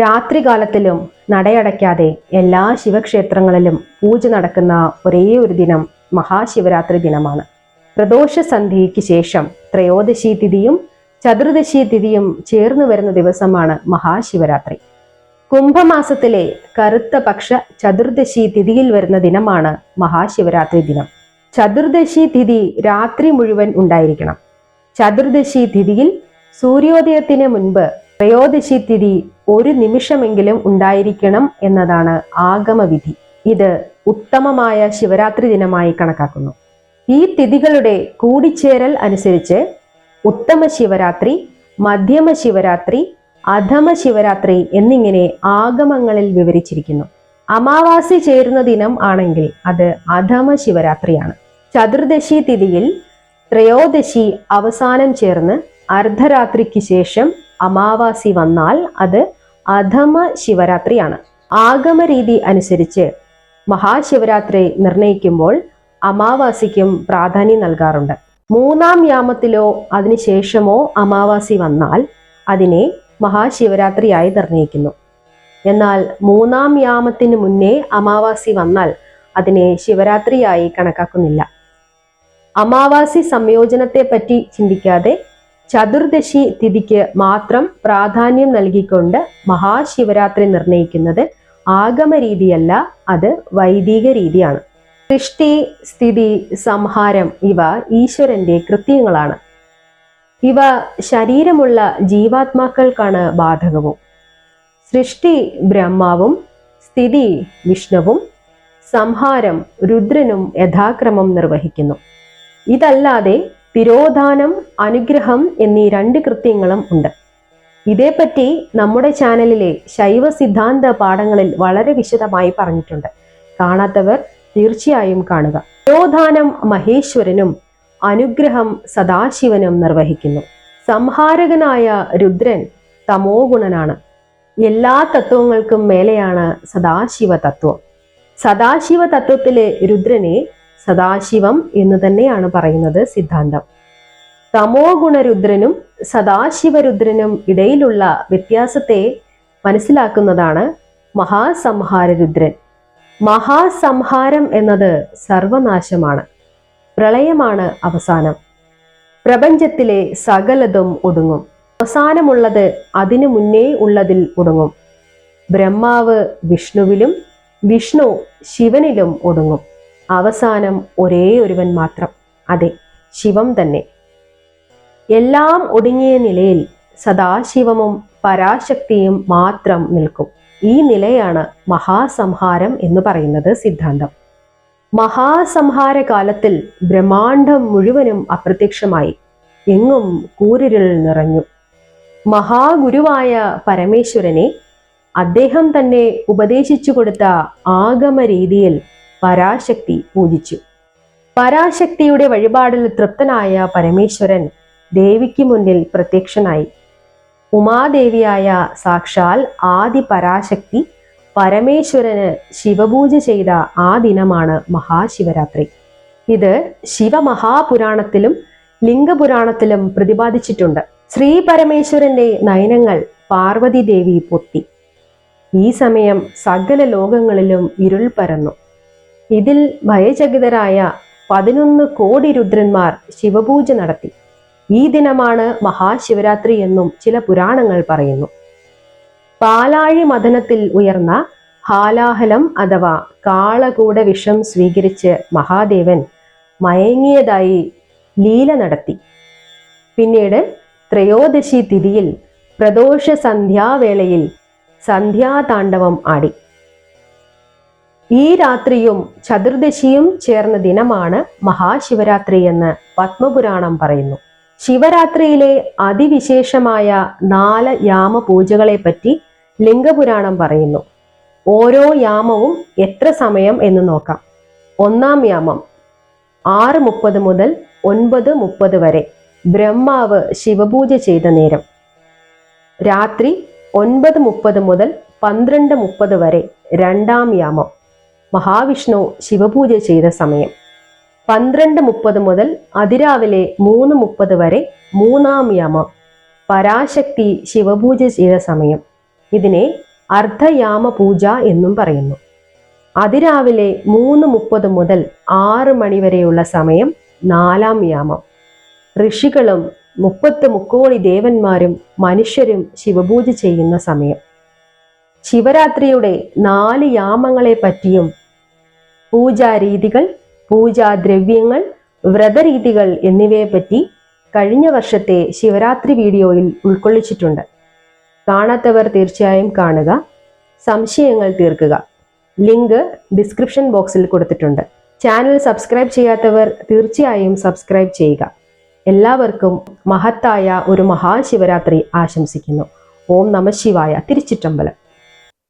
രാത്രികാലത്തിലും നടയടയ്ക്കാതെ എല്ലാ ശിവക്ഷേത്രങ്ങളിലും പൂജ നടക്കുന്ന ഒരേ ഒരു ദിനം മഹാശിവരാത്രി ദിനമാണ്. പ്രദോഷ സന്ധ്യയ്ക്ക് ശേഷം ത്രയോദശി തിഥിയും ചതുർദശി തിഥിയും ചേർന്ന് വരുന്ന ദിവസമാണ് മഹാശിവരാത്രി. കുംഭമാസത്തിലെ കറുത്ത പക്ഷ ചതുർദശി തിഥിയിൽ വരുന്ന ദിനമാണ് മഹാശിവരാത്രി ദിനം. ചതുർദശി തിഥി രാത്രി മുഴുവൻ ഉണ്ടായിരിക്കണം. ചതുർദശി തിഥിയിൽ സൂര്യോദയത്തിന് മുൻപ് ത്രയോദശി തിഥി ഒരു നിമിഷമെങ്കിലും ഉണ്ടായിരിക്കണം എന്നതാണ് ആഗമവിധി. ഇത് ഉത്തമമായ ശിവരാത്രി ദിനമായി കണക്കാക്കുന്നു. ഈ തിഥികളുടെ കൂടിച്ചേരൽ അനുസരിച്ച് ഉത്തമ ശിവരാത്രി മധ്യമ ശിവരാത്രി അധമ ശിവരാത്രി എന്നിങ്ങനെ ആഗമങ്ങളിൽ വിവരിച്ചിരിക്കുന്നു. അമാവാസി ചേരുന്ന ദിനം ആണെങ്കിൽ അത് അധമ ശിവരാത്രിയാണ്. ചതുർദശി തിഥിയിൽ ത്രയോദശി അവസാനം ചേർന്ന് അർദ്ധരാത്രിക്ക് ശേഷം അമാവാസി വന്നാൽ അത് അധമ ശിവരാത്രിയാണ്. ആഗമ രീതി അനുസരിച്ച് മഹാശിവരാത്രി നിർണയിക്കുമ്പോൾ അമാവാസിക്കും പ്രാധാന്യം നൽകാറുണ്ട്. മൂന്നാം യാമത്തിലോ അതിനുശേഷമോ അമാവാസി വന്നാൽ അതിനെ മഹാശിവരാത്രിയായി നിർണയിക്കുന്നു. എന്നാൽ മൂന്നാം യാമത്തിന് മുന്നേ അമാവാസി വന്നാൽ അതിനെ ശിവരാത്രിയായി കണക്കാക്കുന്നില്ല. അമാവാസി സംയോജനത്തെ പറ്റി ചിന്തിക്കാതെ ചതുർദശി തിഥിക്ക് മാത്രം പ്രാധാന്യം നൽകിക്കൊണ്ട് മഹാശിവരാത്രി നിർണയിക്കുന്നത് ആഗമ രീതിയല്ല അത് വൈദിക രീതിയാണ് സൃഷ്ടി സ്ഥിതി സംഹാരം ഇവ ഈശ്വരന്റെ കൃത്യങ്ങളാണ്. ഇവ ശരീരമുള്ള ജീവാത്മാക്കൾക്കാണ് ബാധകവും. സൃഷ്ടി ബ്രഹ്മാവും സ്ഥിതി വിഷ്ണുവും സംഹാരം രുദ്രനും യഥാക്രമം നിർവഹിക്കുന്നു. ഇതല്ലാതെ തിരോധാനം അനുഗ്രഹം എന്നീ രണ്ട് കൃത്യങ്ങളും ഉണ്ട്. ഇതേപ്പറ്റി നമ്മുടെ ചാനലിലെ ശൈവ സിദ്ധാന്ത പാഠങ്ങളിൽ വളരെ വിശദമായി പറഞ്ഞിട്ടുണ്ട്. കാണാത്തവർ തീർച്ചയായും കാണുക. തിരോധാനം മഹേശ്വരനും അനുഗ്രഹം സദാശിവനും നിർവഹിക്കുന്നു. സംഹാരകനായ രുദ്രൻ തമോ ഗുണനാണ് എല്ലാ തത്വങ്ങൾക്കും മേലെയാണ് സദാശിവ തത്വം സദാശിവ തത്വത്തിലെ രുദ്രനെ സദാശിവം എന്ന് തന്നെയാണ് പറയുന്നത് സിദ്ധാന്തം. തമോ ഗുണരുദ്രനും സദാശിവരുദ്രനും ഇടയിലുള്ള വ്യത്യാസത്തെ മനസ്സിലാക്കുന്നതാണ് മഹാസംഹാരരുദ്രൻ. മഹാസംഹാരം എന്നത് സർവനാശമാണ്. പ്രളയമാണ് അവസാനം. പ്രപഞ്ചത്തിലെ സകലതും ഒടുങ്ങും അവസാനമുള്ളത് അതിനു മുന്നേ ഉള്ളതിൽ ഒടുങ്ങും ബ്രഹ്മാവ് വിഷ്ണുവിലും വിഷ്ണു ശിവനിലും ഒടുങ്ങും അവസാനം ഒരേ ഒരുവൻ മാത്രം. അതെ ശിവം തന്നെ. എല്ലാം ഒടുങ്ങിയ നിലയിൽ സദാശിവമും പരാശക്തിയും മാത്രം നിൽക്കും. ഈ നിലയാണ് മഹാസംഹാരം എന്ന് പറയുന്നത് സിദ്ധാന്തം. മഹാസംഹാര കാലത്തിൽ ബ്രഹ്മാണ്ഡം മുഴുവനും അപ്രത്യക്ഷമായി. എങ്ങും കൂരിരുൾ നിറഞ്ഞു. മഹാഗുരുവായ പരമേശ്വരനെ അദ്ദേഹം തന്നെ ഉപദേശിച്ചു കൊടുത്ത ആഗമ രീതിയിൽ പരാശക്തി പൂജിച്ചു. പരാശക്തിയുടെ വഴിപാടിൽ തൃപ്തനായ പരമേശ്വരൻ ദേവിക്ക് മുന്നിൽ പ്രത്യക്ഷനായി. ഉമാദേവിയായ സാക്ഷാൽ ആദി പരാശക്തി പരമേശ്വരന് ശിവപൂജ ചെയ്ത ആ ദിനമാണ് മഹാശിവരാത്രി. ഇത് ശിവമഹാപുരാണത്തിലും ലിംഗപുരാണത്തിലും പ്രതിപാദിച്ചിട്ടുണ്ട്. ശ്രീ പരമേശ്വരന്റെ നയനങ്ങൾ പാർവതി ദേവി പൊത്തി. ഈ സമയം സകല ലോകങ്ങളിലും ഇരുൾ പരന്നു. ഇതിൽ ഭയചകിതരായ പതിനൊന്ന് കോടി രുദ്രന്മാർ ശിവപൂജ നടത്തി. ഈ ദിനമാണ് മഹാശിവരാത്രി എന്നും ചില പുരാണങ്ങൾ പറയുന്നു. പാലാഴി മദനത്തിൽ ഉയർന്ന ഹാലാഹലം അഥവാ കാളകൂട വിഷം സ്വീകരിച്ച് മഹാദേവൻ മയങ്ങിയതായി ലീല നടത്തി. പിന്നീട് ത്രയോദശി തിഥിയിൽ പ്രദോഷ സന്ധ്യാവേളയിൽ സന്ധ്യാതാണ്ഡവം ആടി. ഈ രാത്രിയും ചതുർദശിയും ചേർന്ന ദിനമാണ് മഹാശിവരാത്രി എന്ന് പത്മപുരാണം പറയുന്നു. ശിവരാത്രിയിലെ അതിവിശേഷമായ നാല് യാമ പൂജകളെ പറ്റി ലിംഗപുരാണം പറയുന്നു. ഓരോ യാമവും എത്ര സമയം എന്ന് നോക്കാം. ഒന്നാം യാമം ആറ് മുപ്പത് മുതൽ ഒൻപത് മുപ്പത് വരെ ബ്രഹ്മാവ് ശിവപൂജ ചെയ്ത നേരം. രാത്രി ഒൻപത് മുപ്പത് മുതൽ പന്ത്രണ്ട് മുപ്പത് വരെ രണ്ടാം യാമം. മഹാവിഷ്ണു ശിവപൂജ ചെയ്ത സമയം. പന്ത്രണ്ട് മുപ്പത് മുതൽ അതിരാവിലെ മൂന്ന് മുപ്പത് വരെ മൂന്നാം യാമം പരാശക്തി ശിവപൂജ ചെയ്ത സമയം. ഇതിനെ അർദ്ധയാമ പൂജ എന്നും പറയുന്നു. അതിരാവിലെ മൂന്ന് മുപ്പത് മുതൽ ആറ് മണിവരെയുള്ള സമയം നാലാം യാമം. ഋഷികളും മുപ്പത്ത് മുക്കോടി ദേവന്മാരും മനുഷ്യരും ശിവപൂജ ചെയ്യുന്ന സമയം. ശിവരാത്രിയുടെ നാല് യാമങ്ങളെ പറ്റിയും പൂജാരീതികൾ പൂജാദ്രവ്യങ്ങൾ വ്രതരീതികൾ എന്നിവയെപ്പറ്റി കഴിഞ്ഞ വർഷത്തെ ശിവരാത്രി വീഡിയോയിൽ ഉൾക്കൊള്ളിച്ചിട്ടുണ്ട്. കാണാത്തവർ തീർച്ചയായും കാണുക. സംശയങ്ങൾ തീർക്കുക. ലിങ്ക് ഡിസ്ക്രിപ്ഷൻ ബോക്സിൽ കൊടുത്തിട്ടുണ്ട്. ചാനൽ സബ്സ്ക്രൈബ് ചെയ്യാത്തവർ തീർച്ചയായും സബ്സ്ക്രൈബ് ചെയ്യുക. എല്ലാവർക്കും മഹത്തായ ഒരു മഹാശിവരാത്രി ആശംസിക്കുന്നു. ഓം നമ ശിവായ. തിരുച്ചിറ്റമ്പലം.